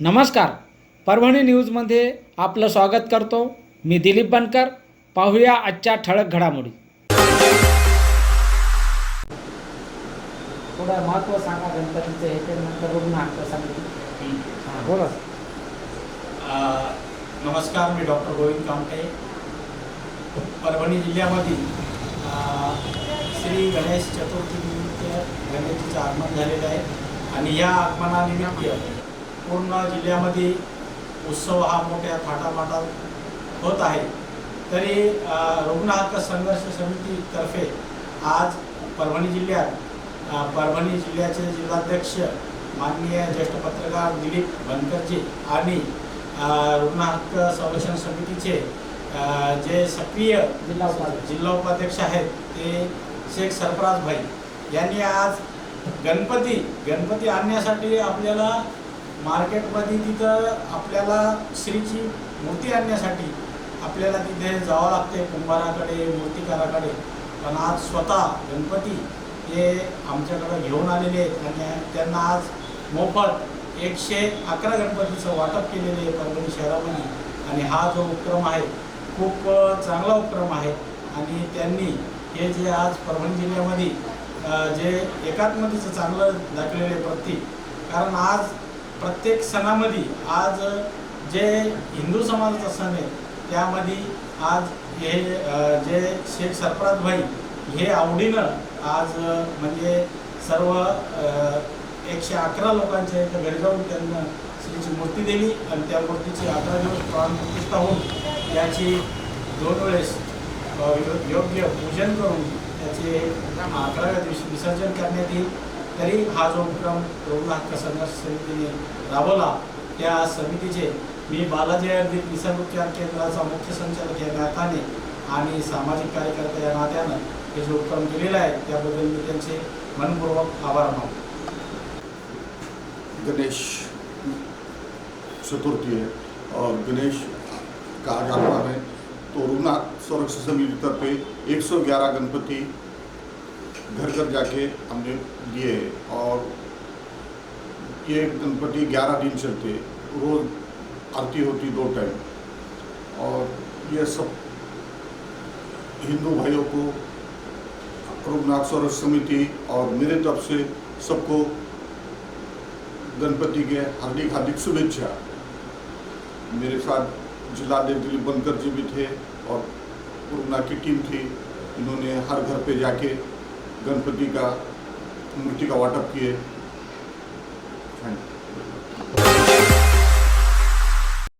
नमस्कार. परभणी न्यूजमध्ये आपलं स्वागत करतो. मी दिलीप बनकर. पाहूया आजच्या ठळक घडामोडी. थोडं महत्त्व सांगा गणपतीचं हे त्यानंतर रुग्ण हक्क समिती. हां बोला. नमस्कार मी डॉक्टर गोविंद कामटे. परभणी जिल्ह्यामधील श्री गणेश चतुर्थीनिमित्त गणपतीचं आगमन झालेलं आहे. आणि या आगमनानिमित्त पूर्ण जिल्ह्यामध्ये उत्सव हा मोठ्या थाटामाटात होत आहे तरी रुग्ण हक्क संघर्ष समितीतर्फे आज परभणी जिल्ह्यात परभणी जिल्ह्याचे जिल्हाध्यक्ष माननीय ज्येष्ठ पत्रकार दिलीप बनकरजी आणि रुग्ण हक्क संरक्षण समितीचे जे सक्रिय जिल्हा उपाध्यक्ष. जिल्हा उपाध्यक्ष आहेत ते शेख सरफराज भाई यांनी आज गणपती गणपती आणण्यासाठी आपल्याला मार्केटमध्ये तिथं आपल्याला श्रीची मूर्ती आणण्यासाठी आपल्याला तिथे जावं लागते कुंभाराकडे मूर्तिकाराकडे. पण आज स्वतः गणपती हे आमच्याकडं घेऊन आलेले आहेत आणि त्यांना आज मोफत एकशे अकरा गणपतीचं वाटप केलेलं आहे परभणी शहरामध्ये. आणि हा जो उपक्रम आहे खूप चांगला उपक्रम आहे. आणि त्यांनी हे जे आज परभणी जिल्ह्यामध्ये जे एकात्मतेचं चांगलं दाखलेलं आहे प्रतीक. कारण आज प्रत्येक सणामध्ये आज जे हिंदू समाजाचा सण आहे त्यामध्ये आज हे जे शेख सरफराज भाई हे आवडीनं आज म्हणजे सर्व एकशे अकरा लोकांच्या इथं घरी जाऊन त्यांना श्रीची मूर्ती दिली आणि त्या मूर्तीची अकरा दिवस प्राणप्रतिष्ठा होऊन त्याची दोन वेळेस योग्य पूजन करून त्याचे अकराव्या दिवशी विसर्जन करण्यात येईल. तरी हा जो उपक्रम रुग्ण हक्क संघर्ष समितीने राबवला त्या समितीचे मी बालाजी आयुर्वेदिक निसर्गोपचार केंद्राचा मुख्य संचालक या नात्याने आणि सामाजिक कार्यकर्ता या नात्यानं हे जो उपक्रम केलेला आहे त्याबद्दल मी त्यांचे मनपूर्वक आभार मानतो. गणेश चतुर्थी आहे. और गणेश का आज आगमन है तो रुगनाथ संरक्षण समिति तरफे 111 गणपति घर घर जाके हमने दिए और ये गणपति 11 दिन चलते, रोज आरती होती दो टाइम और ये सब हिंदू भाइयों को संरक्षण समिति और मेरे तरफ़ से सबको गणपति के हार्दिक हार्दिक शुभेच्छा। मेरे साथ जिलाध्यक्ष दिलीप बनकर जी भी थे और कोरोना की टीम थी। इन्होंने हर घर पे जाके गणपति का मूर्ति का वाटप किए। Thank you